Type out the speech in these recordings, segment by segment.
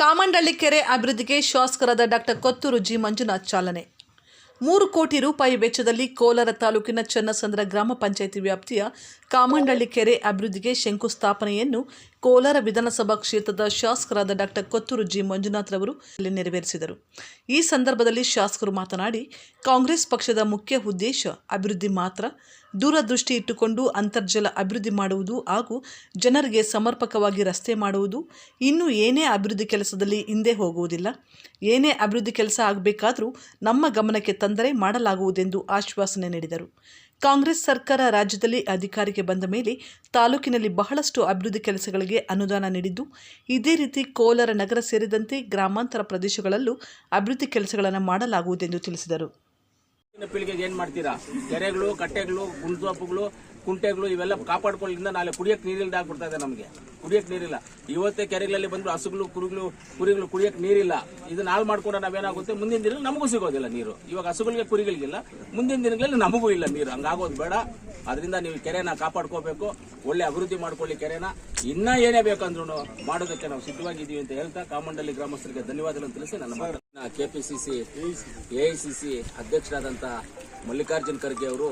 ಕಾಮಂಡಳ್ಳಿ ಕೆರೆ ಅಭಿವೃದ್ಧಿಗೆ ಶಾಸಕರಾದ ಡಾಕ್ಟರ್ ಕೊತ್ತೂರು ಜಿ ಮಂಜುನಾಥ್ ಚಾಲನೆ. ಮೂರು ಕೋಟಿ ರೂಪಾಯಿ ವೆಚ್ಚದಲ್ಲಿ ಕೋಲಾರ ತಾಲೂಕಿನ ಚನ್ನಸಂದ್ರ ಗ್ರಾಮ ಪಂಚಾಯಿತಿ ವ್ಯಾಪ್ತಿಯ ಕಾಮಂಡಳ್ಳಿ ಕೆರೆ ಅಭಿವೃದ್ಧಿಗೆ ಶಂಕುಸ್ಥಾಪನೆಯನ್ನು ಕೋಲಾರ ವಿಧಾನಸಭಾ ಕ್ಷೇತ್ರದ ಶಾಸಕರಾದ ಡಾಕ್ಟರ್ ಕೊತ್ತೂರು ಜಿ ಮಂಜುನಾಥ್ ರವರು ಇಲ್ಲಿ ನೆರವೇರಿಸಿದರು. ಈ ಸಂದರ್ಭದಲ್ಲಿ ಶಾಸಕರು ಮಾತನಾಡಿ, ಕಾಂಗ್ರೆಸ್ ಪಕ್ಷದ ಮುಖ್ಯ ಉದ್ದೇಶ ಅಭಿವೃದ್ಧಿ ಮಾತ್ರ. ದೂರದೃಷ್ಟಿ ಇಟ್ಟುಕೊಂಡು ಅಂತರ್ಜಲ ಅಭಿವೃದ್ಧಿ ಮಾಡುವುದು ಹಾಗೂ ಜನರಿಗೆ ಸಮರ್ಪಕವಾಗಿ ರಸ್ತೆ ಮಾಡುವುದು. ಇನ್ನು ಏನೇ ಅಭಿವೃದ್ಧಿ ಕೆಲಸದಲ್ಲಿ ಹಿಂದೆ ಹೋಗುವುದಿಲ್ಲ. ಏನೇ ಅಭಿವೃದ್ಧಿ ಕೆಲಸ ಆಗಬೇಕಾದರೂ ನಮ್ಮ ಗಮನಕ್ಕೆ ತಂದರೆ ಮಾಡಲಾಗುವುದೆಂದು ಆಶ್ವಾಸನೆ ನೀಡಿದರು. ಕಾಂಗ್ರೆಸ್ ಸರ್ಕಾರ ರಾಜ್ಯದಲ್ಲಿ ಅಧಿಕಾರಕ್ಕೆ ಬಂದ ಮೇಲೆ ತಾಲೂಕಿನಲ್ಲಿ ಬಹಳಷ್ಟು ಅಭಿವೃದ್ಧಿ ಕೆಲಸಗಳಿಗೆ ಅನುದಾನ ನೀಡಿದ್ದು, ಇದೇ ರೀತಿ ಕೋಲಾರ ನಗರ ಸೇರಿದಂತೆ ಗ್ರಾಮಾಂತರ ಪ್ರದೇಶಗಳಲ್ಲೂ ಅಭಿವೃದ್ಧಿ ಕೆಲಸಗಳನ್ನು ಮಾಡಲಾಗುವುದೆಂದು ತಿಳಿಸಿದರು. ಪೀಳಿಗೆಗೆ ಏನ್ ಮಾಡ್ತೀರಾ? ಕೆರೆಗಳು, ಕಟ್ಟೆಗಳು, ಗುಂಡ್ಸೊಪ್ಪುಗಳು ಕುಂಟೆಗಳು ಇವೆಲ್ಲ ಕಾಪಾಡ್ಕೊಳ್ಳಿಂದ ನಾಳೆ ಕುಡಿಯಕ್ ನೀರಿಲ್ದ ಆಗ್ಬಿಡ್ತಾ ಇದೆ ನಮಗೆ. ಕುಡಿಯಕ್ ನೀರಿಲ್ಲ. ಇವತ್ತೇ ಕೆರೆಗಳಲ್ಲಿ ಬಂದ್ರು ಹಸುಗಳು ಕುರುಗಳು ಕುರಿಗಳು ಕುಡಿಯಕ್ ನೀರಿಲ್ಲ. ಇದನ್ನ ಹಾಳು ಮಾಡ್ಕೊಂಡ್ರೆ ನಾವೇನಾಗುತ್ತೆ? ಮುಂದಿನ ದಿನ ನಮಗೂ ಸಿಗೋದಿಲ್ಲ ನೀರು. ಇವಾಗ ಹಸುಗಳಿಗೆ, ಕುರಿಗಳಿಗಿಲ್ಲ. ಮುಂದಿನ ದಿನಗಳಲ್ಲಿ ನಮಗೂ ಇಲ್ಲ ನೀರು. ಹಂಗಾಗೋದು ಬೇಡ. ಅದರಿಂದ ನೀವು ಕೆರೆನ ಕಾಪಾಡ್ಕೋಬೇಕು. ಒಳ್ಳೆ ಅಭಿವೃದ್ಧಿ ಮಾಡ್ಕೊಳ್ಳಿ ಕೆರೆನ. ಇನ್ನ ಏನೇ ಬೇಕಂದ್ರೂ ಮಾಡೋದಕ್ಕೆ ನಾವು ಸಿದ್ಧವಾಗಿದ್ದೀವಿ ಅಂತ ಹೇಳ್ತಾ ಕಾಮಂಡಳ್ಳಿ ಗ್ರಾಮಸ್ಥರಿಗೆ ಧನ್ಯವಾದಗಳನ್ನು ತಿಳಿಸಿ ನನ್ನ ಐ ಕೆಪಿಸಿಸಿ ಎಐಸಿಸಿ ಅಧ್ಯಕ್ಷರಾದಂಥ ಮಲ್ಲಿಕಾರ್ಜುನ್ ಖರ್ಗೆ ಅವರು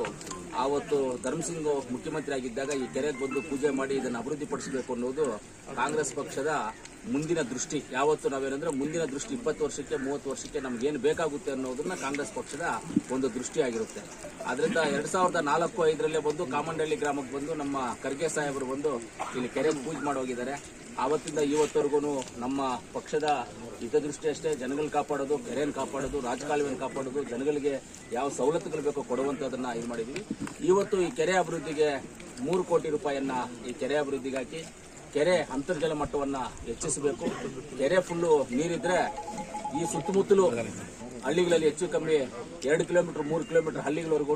ಆವತ್ತು ಧರ್ಮಸಿಂಗ್ ಮುಖ್ಯಮಂತ್ರಿ ಆಗಿದ್ದಾಗ ಈ ಕೆರೆಗೆ ಬಂದು ಪೂಜೆ ಮಾಡಿ ಇದನ್ನು ಅಭಿವೃದ್ಧಿಪಡಿಸಬೇಕು ಅನ್ನೋದು ಕಾಂಗ್ರೆಸ್ ಪಕ್ಷದ ಮುಂದಿನ ದೃಷ್ಟಿ ಯಾವತ್ತು ನಾವೇನಂದ್ರೆ ಮುಂದಿನ ದೃಷ್ಟಿ ಇಪ್ಪತ್ತು ವರ್ಷಕ್ಕೆ, ಮೂವತ್ತು ವರ್ಷಕ್ಕೆ ನಮ್ಗೆ ಏನು ಬೇಕಾಗುತ್ತೆ ಅನ್ನೋದನ್ನ ಕಾಂಗ್ರೆಸ್ ಪಕ್ಷದ ಒಂದು ದೃಷ್ಟಿ ಆಗಿರುತ್ತೆ. ಆದ್ರಿಂದ ಎರಡ್ ಸಾವಿರದ ನಾಲ್ಕು, ಐದರಲ್ಲೇ ಬಂದು ಕಾಮಂಡಳ್ಳಿ ಗ್ರಾಮಕ್ಕೆ ಬಂದು ನಮ್ಮ ಖರ್ಗೆ ಸಾಹೇಬರು ಬಂದು ಇಲ್ಲಿ ಕೆರೆ ಪೂಜೆ ಮಾಡಿ ಹೋಗಿದ್ದಾರೆ. ಆವತ್ತಿಂದ ಇವತ್ತವರೆಗೂ ನಮ್ಮ ಪಕ್ಷದ ಹಿತದೃಷ್ಟಿ ಅಷ್ಟೇ, ಜನಗಳು ಕಾಪಾಡೋದು ಕೆರೆಯನ್ನು ಕಾಪಾಡೋದು ರಾಜಕಾಲುವೆಯನ್ನು ಕಾಪಾಡೋದು, ಜನಗಳಿಗೆ ಯಾವ ಸವಲತ್ತುಗಳು ಬೇಕೋ ಕೊಡುವಂಥದ್ದನ್ನು ಇದು ಮಾಡಿದ್ವಿ. ಇವತ್ತು ಈ ಕೆರೆ ಅಭಿವೃದ್ಧಿಗೆ ಮೂರು ಕೋಟಿ ರೂಪಾಯಿಯನ್ನ ಈ ಕೆರೆ ಅಭಿವೃದ್ಧಿಗೆ ಹಾಕಿ ಕೆರೆ ಅಂತರ್ಜಲ ಮಟ್ಟವನ್ನ ಹೆಚ್ಚಿಸಬೇಕು. ಕೆರೆ ಫುಲ್ಲು ನೀರಿದ್ರೆ ಈ ಸುತ್ತಮುತ್ತಲು ಹಳ್ಳಿಗಳಲ್ಲಿ ಹೆಚ್ಚು ಕಮ್ಮಿ ಎರಡು ಕಿಲೋಮೀಟರ್, ಮೂರು ಕಿಲೋಮೀಟರ್ ಹಳ್ಳಿಗಳವರೆಗೂ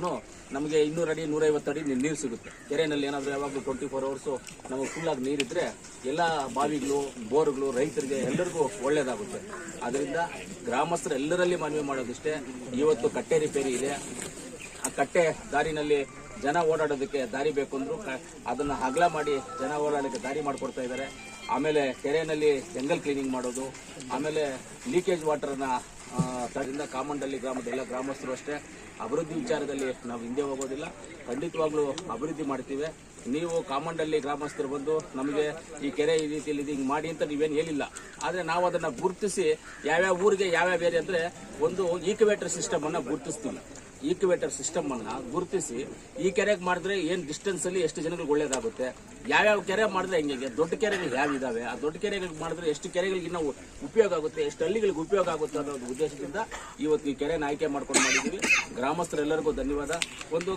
ನಮಗೆ ಇನ್ನೂರು ಅಡಿ, ನೂರೈವತ್ತು ಅಡಿ ನೀರು ಸಿಗುತ್ತೆ. ಕೆರೆಯಲ್ಲಿ ಏನಾದರೂ ಯಾವಾಗಲೂ ಟ್ವೆಂಟಿ ಫೋರ್ ಅವರ್ಸು ನಮಗೆ ಫುಲ್ಲಾಗಿ ನೀರಿದ್ರೆ ಎಲ್ಲ ಬಾವಿಗಳು, ಬೋರ್ಗಳು, ರೈತರಿಗೆ ಎಲ್ಲರಿಗೂ ಒಳ್ಳೆಯದಾಗುತ್ತೆ ಅದರಿಂದ ಗ್ರಾಮಸ್ಥರು ಎಲ್ಲರಲ್ಲಿ ಮನವಿ ಮಾಡೋದಿಷ್ಟೇ. ಇವತ್ತು ಕಟ್ಟೆ ರಿಪೇರಿ ಇದೆ. ಆ ಕಟ್ಟೆ ದಾರಿನಲ್ಲಿ ಜನ ಓಡಾಡೋದಕ್ಕೆ ದಾರಿ ಬೇಕು ಅಂದ್ರು ಅದನ್ನ ಹಗಲ ಮಾಡಿ ಜನ ಓಡಾಡಲಿಕ್ಕೆ ದಾರಿ ಮಾಡಿಕೊಡ್ತಾ ಇದ್ದಾರೆ ಆಮೇಲೆ ಕೆರೆಯಲ್ಲಿ ಜಂಗಲ್ ಕ್ಲೀನಿಂಗ್ ಮಾಡೋದು. ಆಮೇಲೆ ಲೀಕೇಜ್ ವಾಟರ್ನ ಅದರಿಂದ ಕಾಮಂಡಳ್ಳಿ ಗ್ರಾಮದ ಎಲ್ಲ ಗ್ರಾಮಸ್ಥರು ಅಷ್ಟೇ. ಅಭಿವೃದ್ಧಿ ವಿಚಾರದಲ್ಲಿ ನಾವು ಹಿಂದೆ ಹೋಗೋದಿಲ್ಲ. ಖಂಡಿತವಾಗ್ಲೂ ಅಭಿವೃದ್ಧಿ ಮಾಡ್ತೀವಿ. ನೀವು ಕಾಮಂಡಳ್ಳಿ ಗ್ರಾಮಸ್ಥರು ಬಂದು ನಮಗೆ ಈ ಕೆರೆ ಈ ರೀತಿಯಲ್ಲಿ ಹಿಂಗೆ ಮಾಡಿ ಅಂತ ನೀವೇನು ಹೇಳಿಲ್ಲ. ಆದರೆ ನಾವು ಅದನ್ನು ಗುರುತಿಸಿ ಯಾವ್ಯಾವ ಊರಿಗೆ ಯಾವ್ಯಾವ ಏರಿಯಾ ಅಂದರೆ ಒಂದು ಈಕ್ವೇಟರ್ ಸಿಸ್ಟಮ್ ಅನ್ನ ಗುರುತಿಸ್ತೀವಿ. ಈಕ್ವೇಟರ್ ಸಿಸ್ಟಮ್ ಅನ್ನ ಗುರುತಿಸಿ ಈ ಕೆರೆಗೆ ಮಾಡಿದ್ರೆ ಏನು ಡಿಸ್ಟೆನ್ಸ್ ಅಲ್ಲಿ ಎಷ್ಟು ಜನಗಳಿಗೆ ಒಳ್ಳೇದಾಗುತ್ತೆ? ಯಾವ್ಯಾವ ಕೆರೆ ಮಾಡಿದ್ರೆ ಹೆಂಗೆ ದೊಡ್ಡ ಕೆರೆಗಳು ಯಾವ ಇದಾವೆ ಆ ದೊಡ್ಡ ಕೆರೆಗಳಿಗೆ ಮಾಡಿದ್ರೆ ಎಷ್ಟು ಕೆರೆಗಳಿಗೆ ನಾವು ಉಪಯೋಗ ಆಗುತ್ತೆ? ಎಷ್ಟು ಹಳ್ಳಿಗಳಿಗೆ ಉಪಯೋಗ ಆಗುತ್ತೆ ಅನ್ನೋ ಉದ್ದೇಶದಿಂದ ಇವತ್ತು ಈ ಕೆರೆನ ಆಯ್ಕೆ ಮಾಡ್ಕೊಂಡು ಮಾಡಿದ್ದೀವಿ ಗ್ರಾಮಸ್ಥರೆಲ್ಲರಿಗೂ ಧನ್ಯವಾದ. ಒಂದು